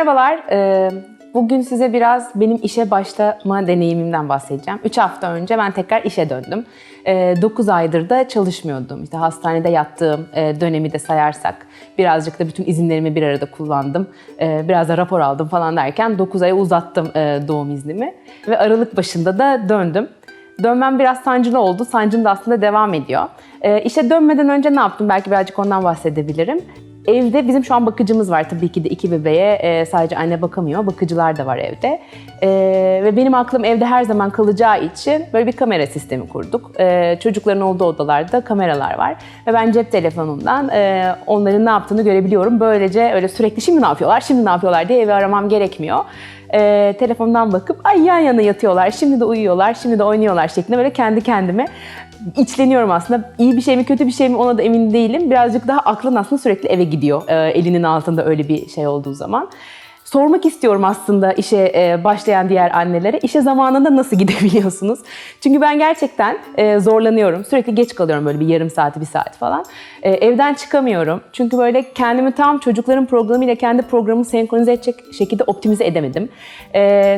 Merhabalar. Ee, Bugün size biraz benim işe başlama deneyimimden bahsedeceğim. 3 hafta önce ben tekrar işe döndüm. 9 aydır da çalışmıyordum. İşte hastanede yattığım e, dönemi de sayarsak birazcık da bütün izinlerimi bir arada kullandım. E, biraz da rapor aldım falan derken 9 aya uzattım e, doğum iznimi. Ve Aralık başında da döndüm. Dönmem biraz sancılı oldu. Sancım da aslında devam ediyor. İşe dönmeden önce ne yaptım? Belki birazcık ondan bahsedebilirim. Evde bizim şu an bakıcımız var tabii ki de iki bebeğe e, sadece anne bakamıyor. Bakıcılar da var evde. E, ve benim aklım evde her zaman kalacağı için böyle bir kamera sistemi kurduk. E, çocukların olduğu odalarda kameralar var. Ve ben cep telefonumdan e, onların ne yaptığını görebiliyorum. Böylece öyle sürekli şimdi ne yapıyorlar, şimdi ne yapıyorlar diye evi aramam gerekmiyor. E, telefondan bakıp ay yan yana yatıyorlar, şimdi de uyuyorlar, şimdi de oynuyorlar şeklinde böyle kendi kendime içleniyorum aslında. İyi bir şey mi kötü bir şey mi ona da emin değilim. Birazcık daha aklın aslında sürekli eve gidiyor e, elinin altında öyle bir şey olduğu zaman sormak istiyorum aslında işe e, başlayan diğer annelere. İşe zamanında nasıl gidebiliyorsunuz? Çünkü ben gerçekten e, zorlanıyorum. Sürekli geç kalıyorum böyle bir yarım saati, bir saat falan. E, evden çıkamıyorum. Çünkü böyle kendimi tam çocukların programıyla kendi programımı senkronize edecek şekilde optimize edemedim.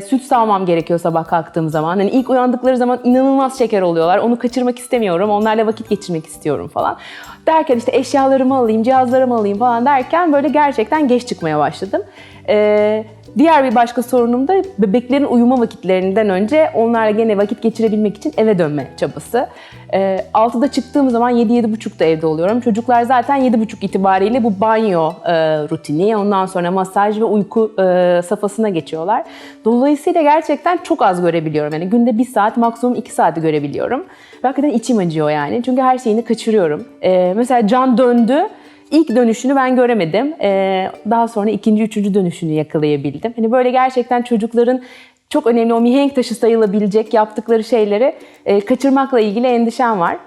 Süt sağmam gerekiyor sabah kalktığım zaman. Yani ilk uyandıkları zaman inanılmaz şeker oluyorlar. Onu kaçırmak istemiyorum. Onlarla vakit geçirmek istiyorum falan. Derken işte eşyalarımı alayım, cihazlarımı alayım falan derken böyle gerçekten geç çıkmaya başladım. Ee, diğer bir başka sorunum da bebeklerin uyuma vakitlerinden önce onlarla gene vakit geçirebilmek için eve dönme çabası. Ee, 6'da çıktığım zaman 7-7.30'da evde oluyorum. Çocuklar zaten 7.30 itibariyle bu banyo e, rutini, ondan sonra masaj ve uyku e, safhasına geçiyorlar. Dolayısıyla gerçekten çok az görebiliyorum. Yani günde 1 saat, maksimum 2 saati görebiliyorum. Ve hakikaten içim acıyor yani. Çünkü her şeyini kaçırıyorum. Ee, mesela Can döndü. İlk dönüşünü ben göremedim. Ee, daha sonra ikinci, üçüncü dönüşünü yakalayabildim. Hani böyle gerçekten çocukların çok önemli o mihenk taşı sayılabilecek yaptıkları şeyleri e, kaçırmakla ilgili endişem var.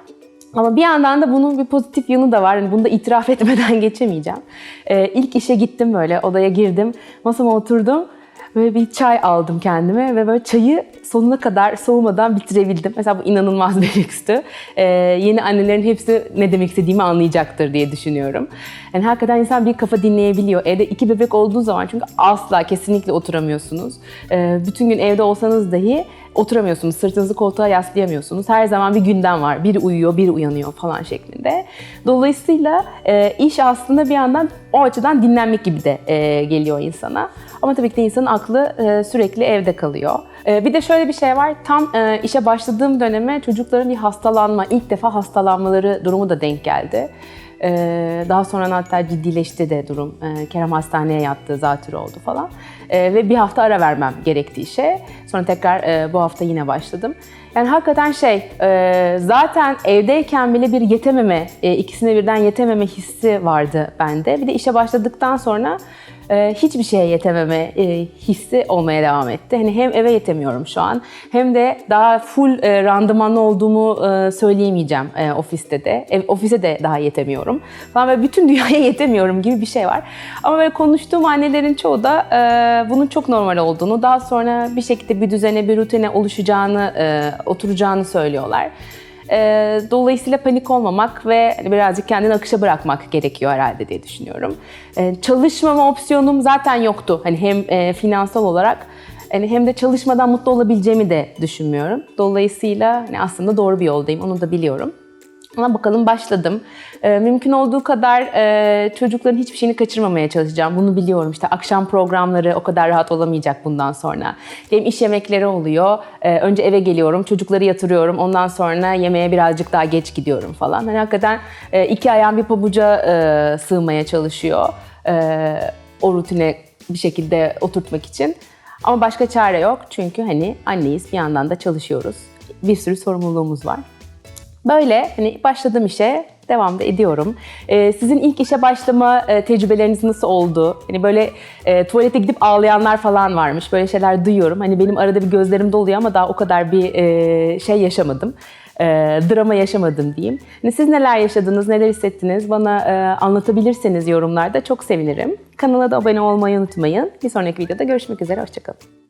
Ama bir yandan da bunun bir pozitif yanı da var. Yani bunu da itiraf etmeden geçemeyeceğim. Ee, ilk işe gittim böyle, odaya girdim, masama oturdum. Böyle bir çay aldım kendime ve böyle çayı sonuna kadar soğumadan bitirebildim. Mesela bu inanılmaz bir lükstü. Ee, yeni annelerin hepsi ne demek istediğimi anlayacaktır diye düşünüyorum. Yani hakikaten insan bir kafa dinleyebiliyor. Evde iki bebek olduğu zaman çünkü asla kesinlikle oturamıyorsunuz. Ee, bütün gün evde olsanız dahi oturamıyorsunuz. Sırtınızı koltuğa yaslayamıyorsunuz. Her zaman bir gündem var. Biri uyuyor, biri uyanıyor falan şeklinde. Dolayısıyla e, iş aslında bir yandan o açıdan dinlenmek gibi de e, geliyor insana. Ama tabii ki de insanın aklı e, sürekli evde kalıyor. E, bir de şöyle bir şey var. Tam e, işe başladığım döneme çocukların bir hastalanma, ilk defa hastalanmaları durumu da denk geldi. Ee, daha sonra hatta ciddileşti de durum. Ee, Kerem hastaneye yattı, zatürre oldu falan. Ee, ve bir hafta ara vermem gerekti işe. Sonra tekrar e, bu hafta yine başladım. Yani hakikaten şey, e, zaten evdeyken bile bir yetememe, ikisine birden yetememe hissi vardı bende. Bir de işe başladıktan sonra e, hiçbir şeye yetememe e, hissi olmaya devam etti. Hani hem eve yetemiyorum şu an hem de daha full e, randımanlı olduğumu e, söyleyemeyeceğim e, ofiste de. Ev, ofise de daha yetemiyorum. Falan ve bütün dünyaya yetemiyorum gibi bir şey var. Ama böyle konuştuğum annelerin çoğu da e, bunun çok normal olduğunu, daha sonra bir şekilde bir düzene, bir rutine oluşacağını, e, oturacağını söylüyorlar. E, dolayısıyla panik olmamak ve birazcık kendini akışa bırakmak gerekiyor herhalde diye düşünüyorum. E, çalışmama opsiyonum zaten yoktu. Hani hem e, finansal olarak hani hem de çalışmadan mutlu olabileceğimi de düşünmüyorum. Dolayısıyla hani aslında doğru bir yoldayım. Onu da biliyorum. Ama bakalım başladım. Ee, mümkün olduğu kadar e, çocukların hiçbir şeyini kaçırmamaya çalışacağım. Bunu biliyorum. İşte akşam programları o kadar rahat olamayacak bundan sonra. Benim iş yemekleri oluyor. Ee, önce eve geliyorum, çocukları yatırıyorum. Ondan sonra yemeğe birazcık daha geç gidiyorum falan. Hani hakikaten e, iki ayağım bir pabuca e, sığmaya çalışıyor. E, o rutine bir şekilde oturtmak için. Ama başka çare yok. Çünkü hani anneyiz, bir yandan da çalışıyoruz. Bir sürü sorumluluğumuz var. Böyle hani başladım işe, devam da ediyorum. Ee, sizin ilk işe başlama e, tecrübeleriniz nasıl oldu? Hani böyle e, tuvalete gidip ağlayanlar falan varmış. Böyle şeyler duyuyorum. Hani benim arada bir gözlerim doluyor ama daha o kadar bir e, şey yaşamadım. E, drama yaşamadım diyeyim. Hani siz neler yaşadınız, neler hissettiniz? Bana e, anlatabilirseniz yorumlarda çok sevinirim. Kanala da abone olmayı unutmayın. Bir sonraki videoda görüşmek üzere, hoşçakalın.